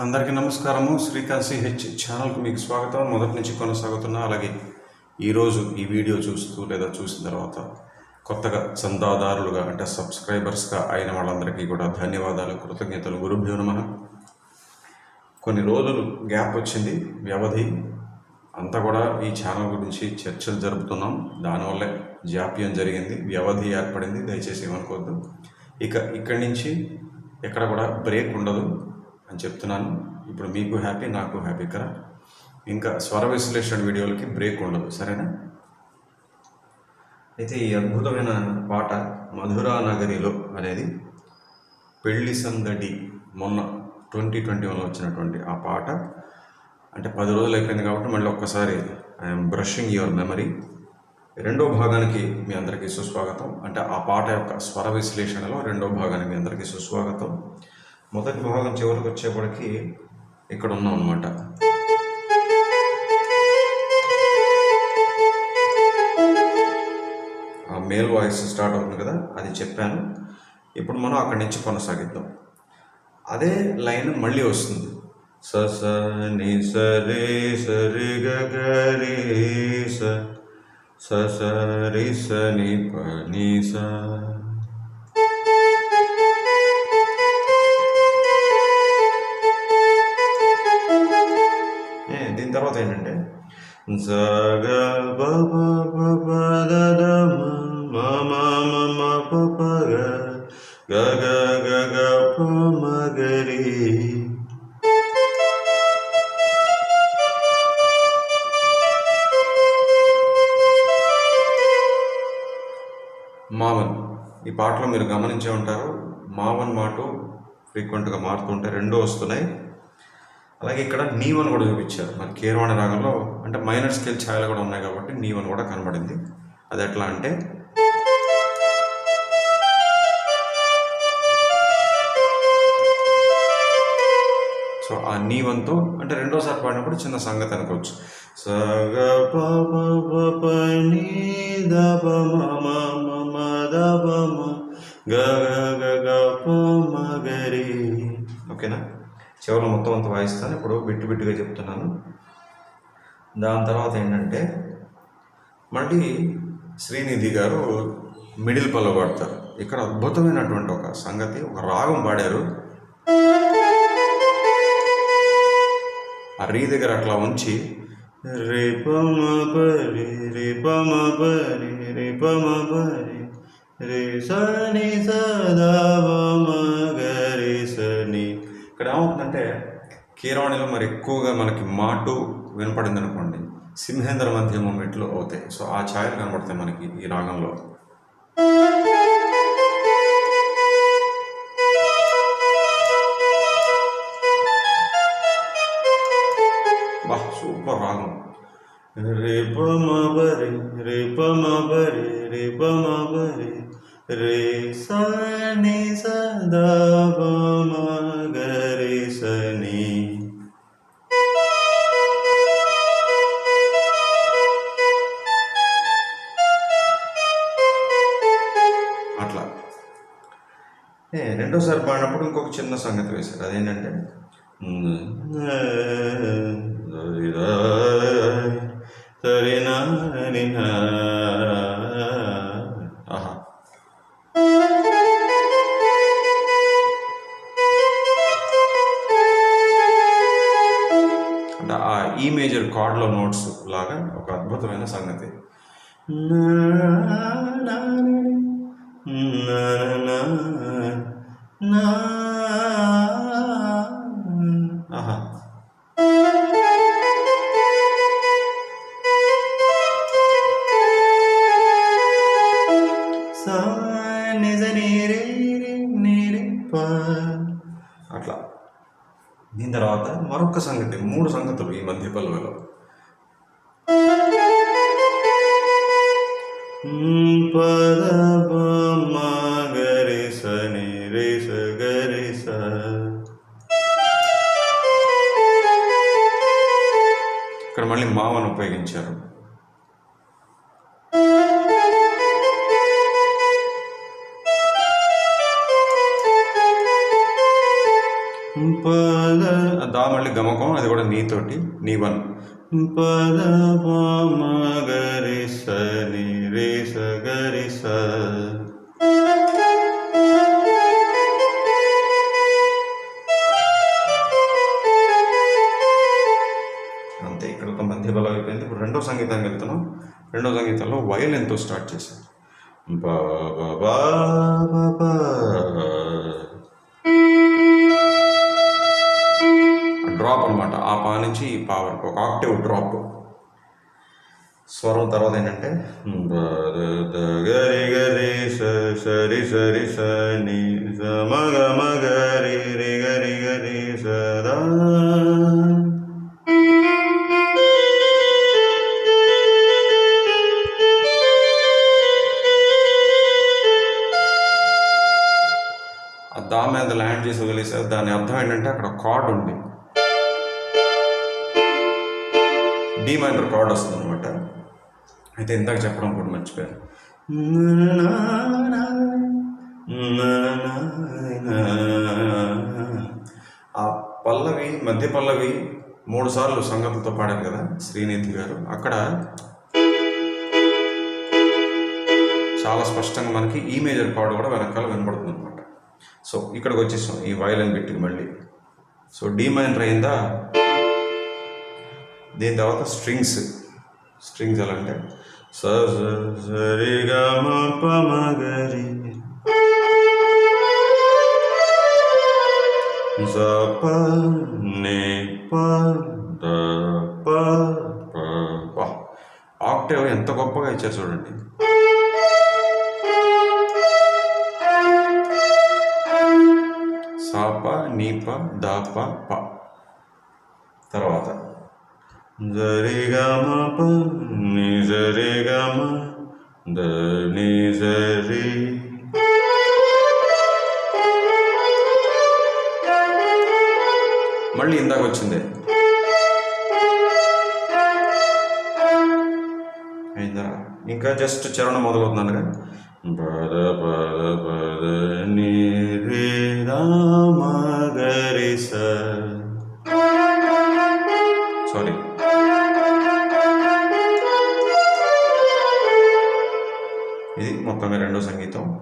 అందరికీ నమస్కారము. శ్రీకాంత్ హెచ్ ఛానల్కి మీకు స్వాగతం. మొదటి నుంచి కొనసాగుతున్నా అలాగే ఈరోజు ఈ వీడియో చూస్తూ లేదా చూసిన తర్వాత కొత్తగా చందాదారులుగా అంటే సబ్స్క్రైబర్స్గా అయిన వాళ్ళందరికీ కూడా ధన్యవాదాలు కృతజ్ఞతలు. గురుభ్యో నమ. కొన్ని రోజులు గ్యాప్ వచ్చింది వ్యవధి. అంతా కూడా ఈ ఛానల్ గురించి చర్చలు జరుపుతున్నాం. దానివల్లే జాప్యం జరిగింది వ్యవధి ఏర్పడింది. దయచేసి ఏమనుకోవద్దు. ఇక ఇక్కడి నుంచి ఎక్కడ కూడా బ్రేక్ ఉండదు. అని చెప్తున్నాను. ఇప్పుడు మీకు హ్యాపీ నాకు హ్యాపీ కదా? ఇంకా స్వర విశ్లేషణ వీడియోలకి బ్రేక్ ఉండదు సరేనా? అయితే ఈ అద్భుతమైన పాట మధురా నగరిలో అనేది పెళ్ళి సందడి మొన్న ట్వంటీ ట్వంటీ వన్లో వచ్చినటువంటి ఆ పాట. అంటే పది రోజులు అయిపోయింది కాబట్టి మళ్ళీ ఒక్కసారి ఐఎమ్ బ్రషింగ్ యువర్ మెమరీ రెండో భాగానికి మీ అందరికీ సుస్వాగతం. అంటే ఆ పాట యొక్క స్వర విశ్లేషణలో రెండో భాగానికి మీ అందరికీ సుస్వాగతం. మొదటి భాగం చివరికి వచ్చేప్పటికి ఇక్కడ ఉన్నాం అనమాట ఆ మేల్ వాయిస్ స్టార్ట్ అవుతుంది కదా అది చెప్పాను. ఇప్పుడు మనం అక్కడి నుంచి కొనసాగిద్దాం. అదే లైన్ మళ్ళీ వస్తుంది. స స ని స రే స రి గ గ రే స. స స రి స ని ప ని స. దీని మ ఏంటంటే రి మావన్ ఈ పాటలో మీరు గమనించే ఉంటారు మావన్ మాట ఫ్రీక్వెంట్గా మారుతుంటే రెండూ వస్తున్నాయి. అలాగే ఇక్కడ నీవన్ కూడా చూపించారు. మరి కీరవాణి రాగంలో అంటే మైనర్ స్కేల్ ఛాయలు కూడా ఉన్నాయి కాబట్టి నీవన్ కూడా కనబడింది. అది ఎట్లా అంటే సో ఆ నీవంతో అంటే రెండోసారి పాడినప్పుడు చిన్న సంగతి అనుకోవచ్చు. సగ ప ప ప నీ ద ప మ మ మ ద ప మ గ చివరిలో మొత్తం అంత వాయిస్తాను. ఇప్పుడు బిట్టు బిట్టుగా చెప్తున్నాను. దాని తర్వాత ఏంటంటే మళ్ళీ శ్రీనిధి గారు మిడిల్ పల్లె పాడతారు ఇక్కడ అద్భుతమైనటువంటి ఒక సంగతి ఒక రాగం పాడారు. ఆ రీ దగ్గర అట్లా ఉంచి రే పరి రే పరి రే పరి రే సని సదా మగరి సని ఇక్కడ ఏమవుతుందంటే కీరవాణిలో మరి ఎక్కువగా మనకి మాటు వినపడింది అనుకోండి సింహేంద్ర మధ్యమం మెట్లు అవుతాయి. సో ఆ ఛాయలు కనబడతాయి మనకి ఈ రాగంలో. రెండోసారి పాడినప్పుడు ఇంకొక చిన్న సంగతి వేశారు అదేంటంటే ఆహా అంటే ఆ ఈ మేజర్ కార్డ్లో నోట్స్ లాగా ఒక అద్భుతమైన సంగతి ఆహా. అట్లా. దీని తర్వాత మరొక సంగతి మూడు సంగతులు ఈ మధ్య పల్లవిలో పద. ఉపయోగించారు. పద దా మళ్ళీ గమకం అది కూడా నీతోటి నీ వన్. పద గరి స ని రే స గరి స రెండో సంగీతానికి వెళ్తున్నాం. రెండో సంగీతంలో వయలిన్తో స్టార్ట్ బా. డ్రాప్ అనమాట ఆ పా నుంచి ఈ పా వరకు ఒక ఆక్టివ్ డ్రాప్. స్వరం తర్వాత ఏంటంటే గరి గరి స సరి సరి స ని దాని అర్థం ఏంటంటే అక్కడ కార్డ్ ఉంది. డి మైనర్ కార్డ్ వస్తుంది అనమాట అయితే ఇందాక చెప్పడం కూడా మర్చిపోయాను. ఆ పల్లవి మధ్య పల్లవి మూడు సార్లు సంగతులతో పాడారు కదా శ్రీనిధి గారు. అక్కడ చాలా స్పష్టంగా మనకి ఈ మేజర్ కార్డు కూడా వెనకాల వినపడుతుంది సో ఇక్కడికి వచ్చేసాం ఈ వయలిన్ బిట్కి మళ్ళీ. సో డి మైనర్ అయిందా? దీని తర్వాత స్ట్రింగ్స్ స్ట్రింగ్స్ ఎలా అంటే స సరి గ ప ద ప ప ఆక్టేవ్ ఎంత గొప్పగా ఇచ్చారు చూడండి. సాప నీప దాప ప. తర్వాత. జరిగమ ప ని జరిగమ ద ని జరి మళ్ళీ ఇందాక వచ్చింది అయిందా? ఇంకా జస్ట్ చరణం మొదలవుతున్నాను బర బర బర నీ ని రామ గరి సారీ ఇది మొత్తంగా రెండో సంగీతం.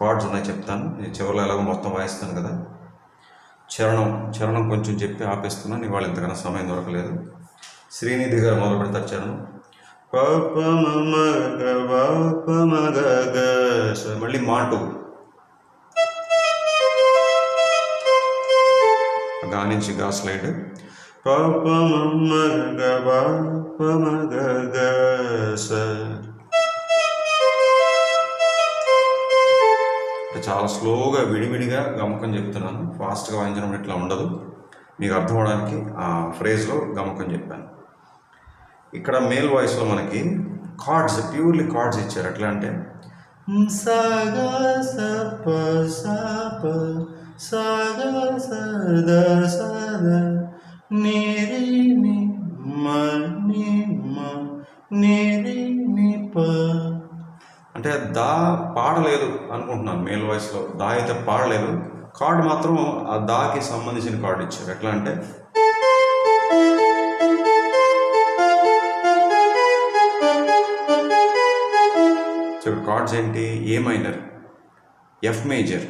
కార్డ్స్ ఉన్నాయి చెప్తాను. నేను చివరిలో ఎలాగో మొత్తం వాయిస్తాను కదా. చరణం చరణం కొంచెం చెప్పి ఆపేస్తున్నాను ఇవాళ ఇంతకన్నా సమయం దొరకలేదు. శ్రీనిధి గారు మొదలు పెడతారు చరణం. మళ్ళీ మాటు. గా నుంచి గా స్లైడ్. గ గ చాలా స్లోగా విడివిడిగా గమకం చెప్తున్నాను. ఫాస్ట్గా వాయించడం ఇట్లా ఉండదు. మీకు అర్థం అవడానికి ఆ ఫ్రేజ్లో గమకం చెప్పాను. ఇక్కడ మేల్ వాయిస్లో మనకి కార్డ్స్ ప్యూర్లీ కార్డ్స్ ఇచ్చారు. ఎట్లా అంటే సగా సప సప సగా సద సద నిరి ని మ ని మ నిరి ని ప. అంటే దా పాడలేదు అనుకుంటున్నాను మేల్ వాయిస్లో. దా అయితే పాడలేదు. కార్డ్ మాత్రం ఆ దాకి సంబంధించిన కార్డ్ ఇచ్చారు. ఎట్లా అంటే సో ఇప్పుడు కార్డ్స్ ఏంటి? A minor? F major.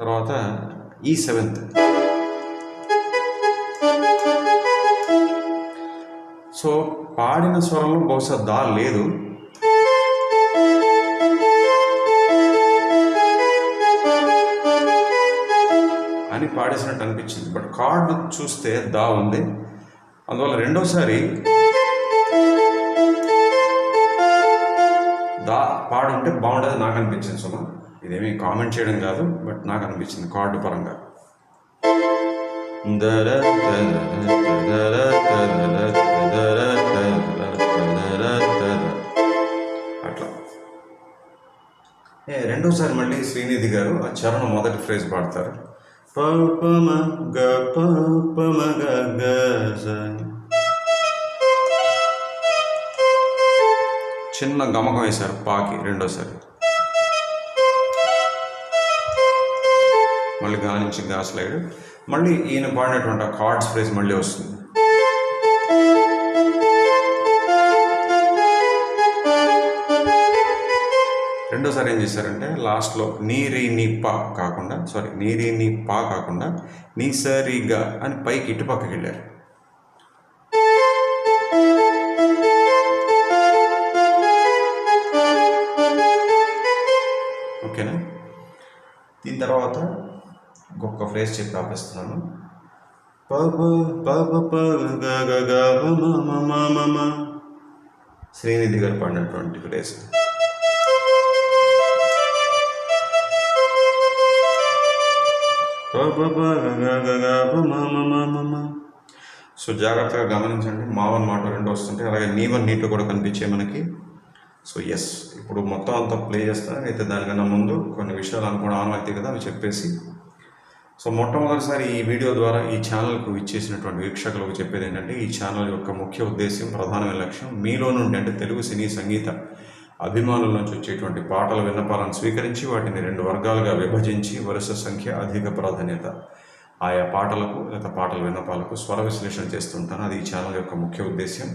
తర్వాత ఈ సెవెంత్. సో పాడిన స్వరంలో బహుశా దా లేదు. అని పాడేసినట్టు అనిపించింది. బట్ కార్డు చూస్తే దా ఉంది. అందువల్ల రెండోసారి దా పాడుంటే బాగుండేది నాకు అనిపించింది సుమ. ఇదేమీ కామెంట్ చేయడం కాదు బట్ నాకు అనిపించింది కార్డు పరంగా. దర అట్లా. ఏ రెండోసారి మళ్ళీ శ్రీనిధి గారు ఆ చరణం మొదటి ఫ్రేజ్ పాడతారు. పమ గ పమ గ గ చిన్న గమకం వేశారు పాకి రెండోసారి. మళ్ళీ గా నుంచి గా స్లైడ్. మళ్ళీ ఈయన పాడినటువంటి ఆ కార్డ్స్ ఫ్రేజ్ మళ్ళీ వస్తుంది. రెండోసారి ఏం చేశారంటే లాస్ట్లో నీరి నీ పా కాకుండా సారీ నీరి నీ పా కాకుండా నీ సరిగా అని పైకి ఇటుపక్కకి వెళ్ళారు. తర్వాత ఇంకొక ఫ్రేజ్ చెప్పి ఆపేస్తున్నాను పబ పబ. శ్రీనిధి గారు పాడినటువంటి ఫ్రేజ్. సో జాగ్రత్తగా గమనించండి మావన్ మాట రెండు వస్తుంటాయి అలాగే నీవన్ నీటు కూడా కనిపించే మనకి సో ఎస్ ఇప్పుడు మొత్తం అంతా ప్లే చేస్తాను అయితే దానికన్నా ముందు కొన్ని విషయాలు అనుకోవడం ఆనవాయితీ కదా అవి చెప్పేసి. సో మొట్టమొదటిసారి ఈ వీడియో ద్వారా ఈ ఛానల్కు ఇచ్చేసినటువంటి వీక్షకులకు చెప్పేది ఏంటంటే ఈ ఛానల్ యొక్క ముఖ్య ఉద్దేశం ప్రధానమైన లక్ష్యం మీలో నుండి అంటే తెలుగు సినీ సంగీత అభిమానుల నుంచి వచ్చేటువంటి పాటల విన్నపాలను స్వీకరించి వాటిని రెండు వర్గాలుగా విభజించి వరుస సంఖ్య అధిక ప్రాధాన్యత ఆయా పాటలకు లేదా పాటల విన్నపాలకు స్వర విశ్లేషణ చేస్తుంటాను. అది ఈ ఛానల్ యొక్క ముఖ్య ఉద్దేశం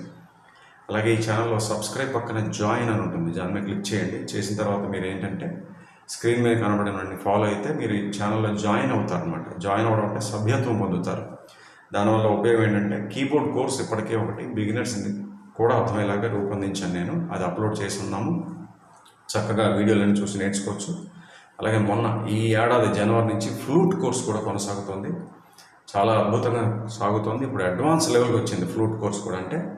అలాగే ఈ ఛానల్లో సబ్స్క్రైబ్ పక్కన జాయిన్ అని ఉంటుంది. దాని మీద క్లిక్ చేయండి. చేసిన తర్వాత మీరు ఏంటంటే స్క్రీన్ మీద కనబడినవన్నీ ఫాలో అయితే మీరు ఈ ఛానల్లో జాయిన్ అవుతారు అనమాట జాయిన్ అవ్వడం అంటే సభ్యత్వం పొందుతారు. దానివల్ల ఉపయోగం ఏంటంటే కీబోర్డ్ కోర్స్ ఇప్పటికే ఒకటి బిగినర్స్ కూడా అర్థమయ్యేలాగా రూపొందించాను నేను. అది అప్లోడ్ చేసి ఉన్నాము. చక్కగా వీడియోలను చూసి నేర్చుకోవచ్చు. అలాగే మొన్న ఈ ఏడాది జనవరి నుంచి ఫ్లూట్ కోర్స్ కూడా కొనసాగుతుంది. చాలా అద్భుతంగా సాగుతోంది. ఇప్పుడు అడ్వాన్స్ లెవెల్కి వచ్చింది ఫ్లూట్ కోర్స్ కూడా. అంటే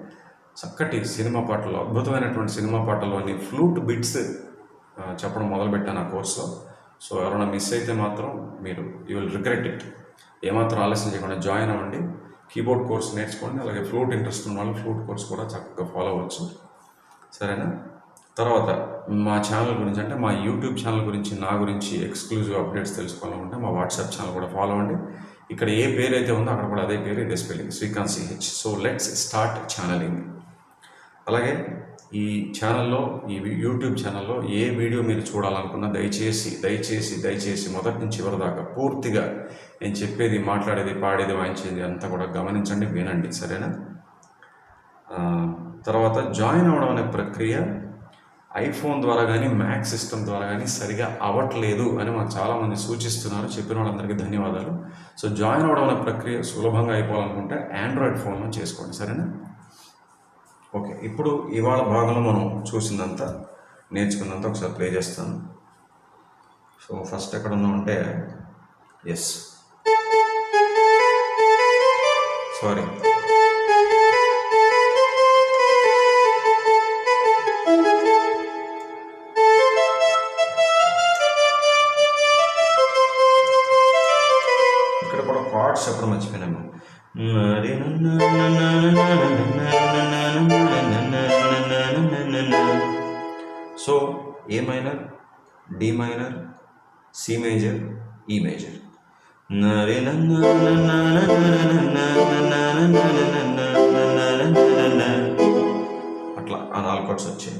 చక్కటి సినిమా పాటలు అద్భుతమైనటువంటి సినిమా పాటల్లోని ఫ్లూట్ బిట్స్ చెప్పడం మొదలుపెట్టాను ఆ కోర్సులో. సో ఎవరైనా మిస్ అయితే మాత్రం మీరు యూ విల్ రిగ్రెట్ ఇట్ ఏమాత్రం ఆలస్యం చేయకుండా జాయిన్ అవ్వండి. కీబోర్డ్ కోర్స్ నేర్చుకోండి. అలాగే ఫ్లూట్ ఇంట్రెస్ట్ ఉన్న వాళ్ళు ఫ్లూట్ కోర్స్ కూడా చక్కగా ఫాలో అవ్వచ్చు. సరేనా? తర్వాత మా ఛానల్ గురించి అంటే మా యూట్యూబ్ ఛానల్ గురించి నా గురించి ఎక్స్క్లూజివ్ అప్డేట్స్ తెలుసుకోవాలనుకుంటే మా వాట్సాప్ ఛానల్ కూడా ఫాలో అవ్వండి. ఇక్కడ ఏ పేరు అయితే ఉందో అక్కడ కూడా అదే పేరు ఇదే spelling Srikanth CH so let's start channelling అలాగే ఈ ఛానల్లో ఈ యూట్యూబ్ ఛానల్లో ఏ వీడియో మీరు చూడాలనుకున్నా దయచేసి దయచేసి దయచేసి మొదటి నుంచి చివరి దాకా పూర్తిగా నేను చెప్పేది మాట్లాడేది పాడేది వాయించేది అంతా కూడా గమనించండి వినండి సరేనా? తర్వాత జాయిన్ అవ్వడం అనే ప్రక్రియ ఐఫోన్ ద్వారా కానీ మ్యాక్ సిస్టమ్ ద్వారా కానీ సరిగా అవ్వట్లేదు అని మాకు చాలామంది సూచిస్తున్నారు. చెప్పిన వాళ్ళందరికీ ధన్యవాదాలు. సో జాయిన్ అవ్వడం అనే ప్రక్రియ సులభంగా అయిపోవాలనుకుంటే ఆండ్రాయిడ్ ఫోన్లో చేసుకోండి సరేనా? ఓకే ఇప్పుడు ఇవాళ భాగంలో మనం చూసిందంతా నేర్చుకున్నంత ఒకసారి ప్లే చేస్తాను. సో ఫస్ట్ ఎక్కడ ఉన్నామంటే ఎస్ సారీ ఇక్కడ కూడా కార్డ్స్ ఎప్పుడు మర్చిపోయినాము A minor D minor C major E major అట్లా ఆ నాలుగు కార్డ్స్ వచ్చాయి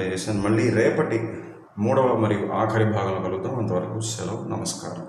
ప్లే చేశాను మళ్ళీ రేపటి మూడవ మరియు ఆఖరి భాగంలో కలుగుతాం అంతవరకు సెలవు నమస్కారం.